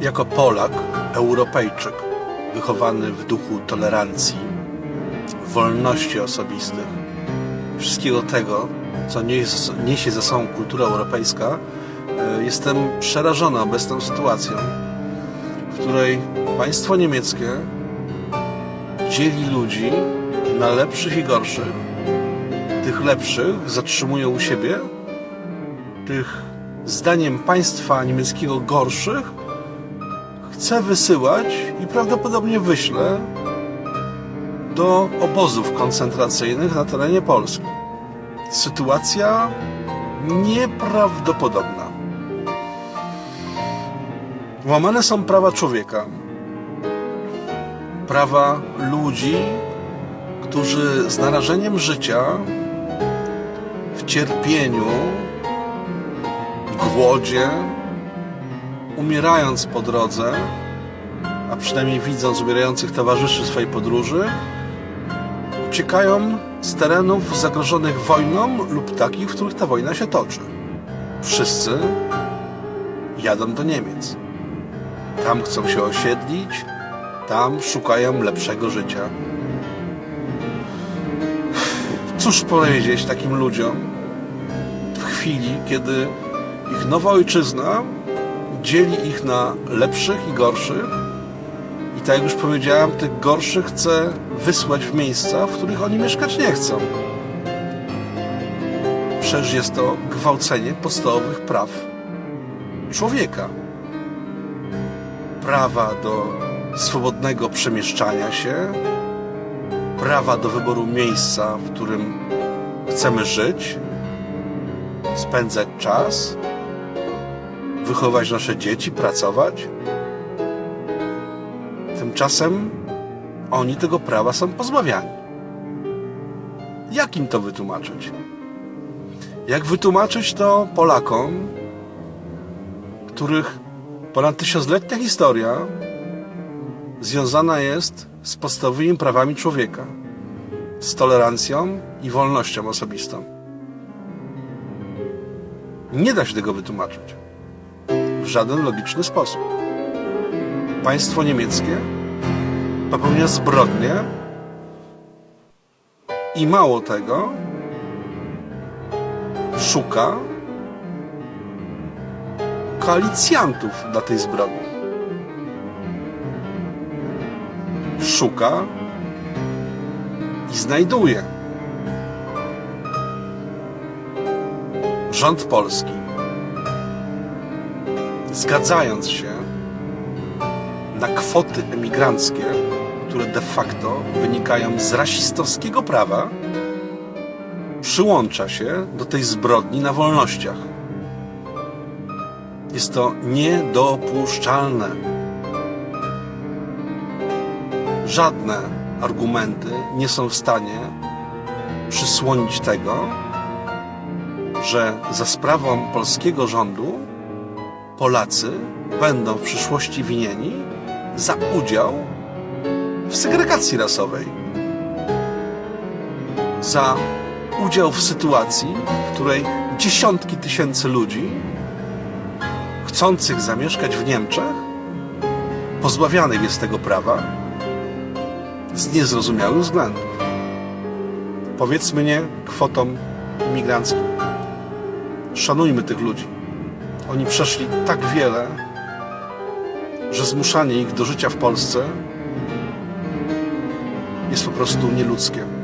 Jako Polak, Europejczyk, wychowany w duchu tolerancji, wolności osobistych, wszystkiego tego, co niesie, ze sobą kultura europejska, e, jestem przerażony obecną sytuacją, w której państwo niemieckie dzieli ludzi na lepszych i gorszych. Tych lepszych zatrzymuje u siebie, tych zdaniem państwa niemieckiego gorszych chce wysyłać i prawdopodobnie wyśle do obozów koncentracyjnych na terenie Polski. Sytuacja nieprawdopodobna. Łamane są prawa człowieka, prawa ludzi, którzy z narażeniem życia w cierpieniu, głodzie, umierając po drodze, a przynajmniej widząc umierających towarzyszy swojej podróży, uciekają z terenów zagrożonych wojną lub takich, w których ta wojna się toczy. Wszyscy jadą do Niemiec. Tam chcą się osiedlić, tam szukają lepszego życia. Cóż powiedzieć takim ludziom w chwili, kiedy ich nowa ojczyzna dzieli ich na lepszych i gorszych i tak jak już powiedziałem, tych gorszych chce wysłać w miejsca, w których oni mieszkać nie chcą. Przecież jest to gwałcenie podstawowych praw człowieka. Prawa do swobodnego przemieszczania się, prawa do wyboru miejsca, w którym chcemy żyć, spędzać czas, wychować nasze dzieci, pracować. Tymczasem oni tego prawa są pozbawiani. Jak im to wytłumaczyć? Jak wytłumaczyć to Polakom, których ponad tysiącletnia historia związana jest z podstawowymi prawami człowieka, z tolerancją i wolnością osobistą? Nie da się tego wytłumaczyć żaden logiczny sposób. Państwo niemieckie popełnia zbrodnie i mało tego, szuka koalicjantów dla tej zbrodni. Szuka i znajduje. Rząd polski, zgadzając się na kwoty emigranckie, które de facto wynikają z rasistowskiego prawa, przyłącza się do tej zbrodni na wolnościach. Jest to niedopuszczalne. Żadne argumenty nie są w stanie przysłonić tego, że za sprawą polskiego rządu Polacy będą w przyszłości winieni za udział w segregacji rasowej. Za udział w sytuacji, w której dziesiątki tysięcy ludzi chcących zamieszkać w Niemczech pozbawianych jest tego prawa z niezrozumiałych względów. Powiedzmy nie kwotom imigranckim. Szanujmy tych ludzi. Oni przeszli tak wiele, że zmuszanie ich do życia w Polsce jest po prostu nieludzkie.